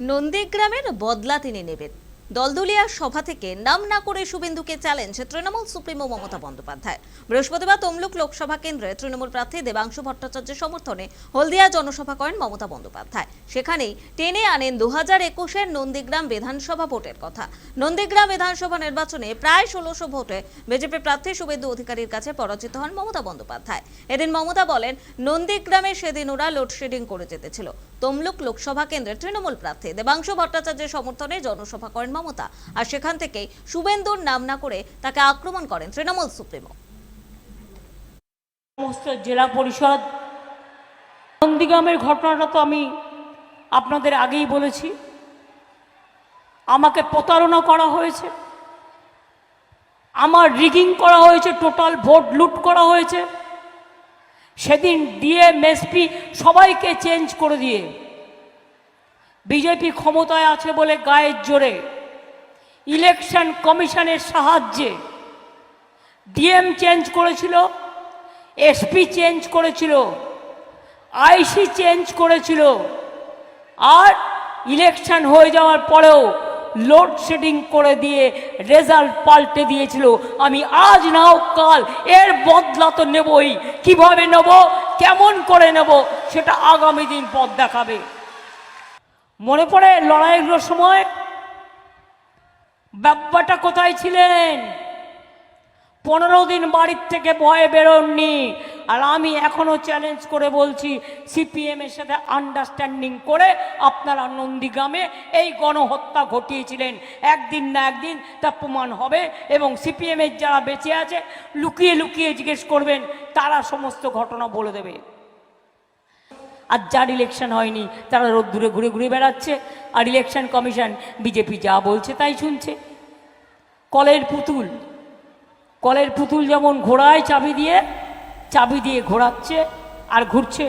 নন্দীগ্রামের বদলা তিনি নেবেন। দলদলিয়া সভা থেকে নাম না করে শুভেন্দুকে চ্যালেঞ্জ তৃণমূল সুপ্রিমো মমতা বন্দ্যোপাধ্যায়। বৃহস্পতিবার তমলুক লোকসভা কেন্দ্রে তৃণমূল প্রার্থী দেবাংশু ভট্টাচার্যের সমর্থনে হলদিয়া জনসভা করেন মমতা বন্দ্যোপাধ্যায়। সেখানেই টেনে আনেন দু হাজার একুশের নন্দীগ্রাম বিধানসভা ভোটের কথা। নন্দীগ্রাম বিধানসভা নির্বাচনে প্রায় ষোলোশো ভোটে বিজেপি প্রার্থী শুভেন্দু অধিকারীর কাছে পরাজিত হন মমতা বন্দ্যোপাধ্যায়। এদিন মমতা বলেন, নন্দীগ্রামে সেদিন ওরা লোডশেডিং করে যেতেছিল। তমলুক লোকসভা কেন্দ্রের তৃণমূল প্রার্থী দেবাংশু ভট্টাচার্যের সমর্থনে জনসভা করেন মমতা। আর সেখান থেকেই শুভেন্দুর নাম না করে তাকে আক্রমণ করেন তৃণমূল সুপ্রিমো। সমস্ত জেলা পরিষদ, নন্দীগ্রামের ঘটনাটা তো আমি আপনাদের আগেই বলেছি। আমাকে প্রতারণা করা হয়েছে। আমার রিগিং করা হয়েছে, টোটাল ভোট লুট করা হয়েছে। সেদিন ডিএম এসপি সবাইকে চেঞ্জ করে দিয়ে বিজেপি ক্ষমতায় আছে বলে গায়ের জোরে ইলেকশন কমিশনের সাহায্যে ডিএম চেঞ্জ করেছিল, এসপি চেঞ্জ করেছিল, আইসি চেঞ্জ করেছিল, আর ইলেকশন হয়ে যাওয়ার পরেও লোডশেডিং করে দিয়ে রেজাল্ট পাল্টে দিয়েছিল। আমি আজ নাও কাল এর বদলা তো নেবই। কীভাবে নেব? কেমন করে নেব? সেটা আগামী দিন পথ দেখাবে। মনে পড়ে লড়াইগুলোর সময়? ব্যাপারটা কোথায় ছিলেন? পনেরো দিন বাড়ির থেকে ভয়ে বেরোননি। আর আমি এখনও চ্যালেঞ্জ করে বলছি সিপিএমের সাথে আন্ডারস্ট্যান্ডিং করে আপনারা নন্দীগ্রামে এই গণহত্যা ঘটিয়েছিলেন। একদিন না একদিন তা প্রমাণ হবে এবং সিপিএমের যারা বেঁচে আছে, লুকিয়ে লুকিয়ে জিজ্ঞেস করবেন, তারা সমস্ত ঘটনা বলে দেবে। আর যার ইলেকশন হয়নি, তারা রোদ্দুরে ঘুরে ঘুরে বেড়াচ্ছে। আর ইলেকশন কমিশন বিজেপি যা বলছে তাই শুনছে। কলের পুতুল কলের পুতুল যেমন ঘোড়ায় চাবি দিয়ে চাবি দিয়ে ঘোরাচ্ছে আর ঘুরছে।